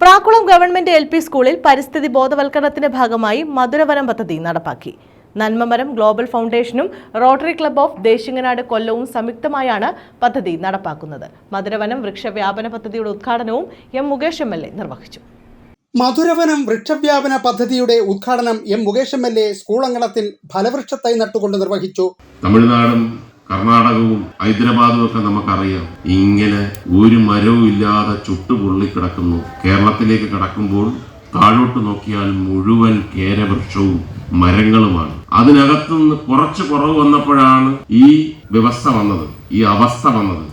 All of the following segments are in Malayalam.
പ്രാക്കുളം ഗവൺമെന്റ് എൽ പി സ്കൂളിൽ പരിസ്ഥിതി ബോധവൽക്കരണത്തിന്റെ ഭാഗമായി മധുരവനം പദ്ധതി നടപ്പാക്കി. നന്മമരം ഗ്ലോബൽ ഫൗണ്ടേഷനും റോട്ടറി ക്ലബ് ഓഫ് ദേശിങ്ങനാട് കൊല്ലവും സംയുക്തമായാണ് പദ്ധതി നടപ്പാക്കുന്നത്. മധുരവനം വൃക്ഷവ്യാപന പദ്ധതിയുടെ ഉദ്ഘാടനവും M Mukesh M L A നിർവഹിച്ചു. മധുരവനം വൃക്ഷവ്യാപന പദ്ധതിയുടെ ഉദ്ഘാടനം M Mukesh M L A school അങ്കണത്തിൽ ഫലവൃക്ഷത്തൈ നട്ടുകൊണ്ട് നിർവഹിച്ചു. തമിഴ്നാടും കർണാടകവും ഹൈദരാബാദും ഒക്കെ നമുക്കറിയാം. ഇങ്ങനെ ഒരു മരവും ഇല്ലാതെ ചുട്ടുപൊള്ളി കിടക്കുന്നു. കേരളത്തിലേക്ക് കിടക്കുമ്പോൾ താഴോട്ട് നോക്കിയാൽ മുഴുവൻ കേരവൃക്ഷവും മരങ്ങളുമാണ്. അതിനകത്തുനിന്ന് കുറച്ച് കുറവ് വന്നപ്പോഴാണ് ഈ വ്യവസ്ഥ വന്നത് ഈ അവസ്ഥ വന്നത്.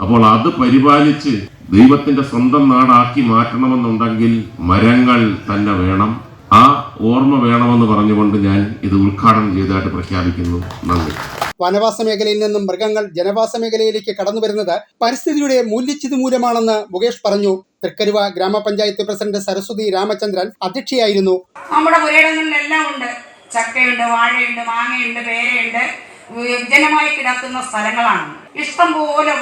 അപ്പോൾ അത് പരിപാലിച്ച് ദൈവത്തിന്റെ സ്വന്തം നാടാക്കി മാറ്റണമെന്നുണ്ടെങ്കിൽ മരങ്ങൾ തന്നെ വേണം. ആ ഓർമ്മ വേണമെന്ന് പറഞ്ഞുകൊണ്ട് ഞാൻ ഇത് ഉദ്ഘാടനം ചെയ്തതായിട്ട് പ്രഖ്യാപിക്കുന്നു. നന്ദി. വനവാസ മേഖലയിൽ നിന്നും മൃഗങ്ങൾ ജനവാസ മേഖലയിലേക്ക് കടന്നു വരുന്നത് പരിസ്ഥിതിയുടെ മൂല്യച്ഛിത് മൂലമാണെന്ന് മുകേഷ് പറഞ്ഞു. തൃക്കരുവ ഗ്രാമപഞ്ചായത്ത് പ്രസിഡന്റ് സരസ്വതി രാമചന്ദ്രൻ അധ്യക്ഷയായിരുന്നു. നമ്മുടെ പുരയിടങ്ങളിലെല്ലാം ഉണ്ട്. ചക്കയുണ്ട് വാഴയുണ്ട് മാങ്ങയുണ്ട് പേരയുണ്ട്. വിജനമായി കിടക്കുന്ന സ്ഥലങ്ങളാണ്. ഇഷ്ടം പോലെ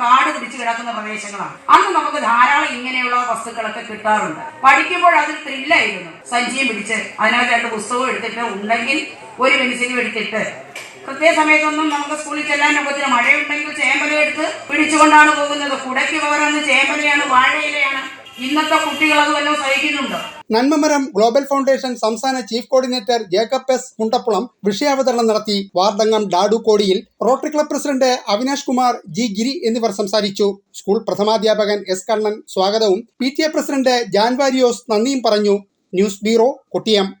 കാട് പിടിച്ച് കിടക്കുന്ന പ്രദേശങ്ങളാണ്. അന്ന് നമുക്ക് ധാരാളം ഇങ്ങനെയുള്ള വസ്തുക്കളൊക്കെ കിട്ടാറുണ്ട്. പഠിക്കുമ്പോൾ അതിൽ ത്രില്ലായിരുന്നു സഞ്ചിയും പിടിച്ച് അതിനകത്ത് രണ്ട് പുസ്തകവും എടുത്തിട്ട് ഉണ്ടെങ്കിൽ ഒരു പെൻസിലും എടുത്തിട്ട്. കൃത്യസമയത്തൊന്നും നമുക്ക് സ്കൂളിൽ ചെല്ലാൻ ഒക്കത്തിന് മഴയുണ്ടെങ്കിൽ ചേമ്പല എടുത്ത് പിടിച്ചുകൊണ്ടാണ് പോകുന്നത്. കുടയ്ക്ക് പകരം ചേമ്പലയാണ് വാഴയിലയാണ്. ഇന്നത്തെ കുട്ടികൾ അത് വല്ലതും നന്മമരം ഗ്ലോബൽ ഫൗണ്ടേഷൻ സംസ്ഥാന chief coordinator Jacob S Kundappulam വിഷയാവതരണം നടത്തി. വാർഡംഗം ഡാഡു കോടിയിൽ Rotary Club president Avinash Kumar G Giri എന്നിവർ സംസാരിച്ചു. സ്കൂൾ പ്രഥമാധ്യാപകൻ എസ് കണ്ണൻ സ്വാഗതവും P T A president Januarios നന്ദിയും പറഞ്ഞു. News bureau Kottiyam.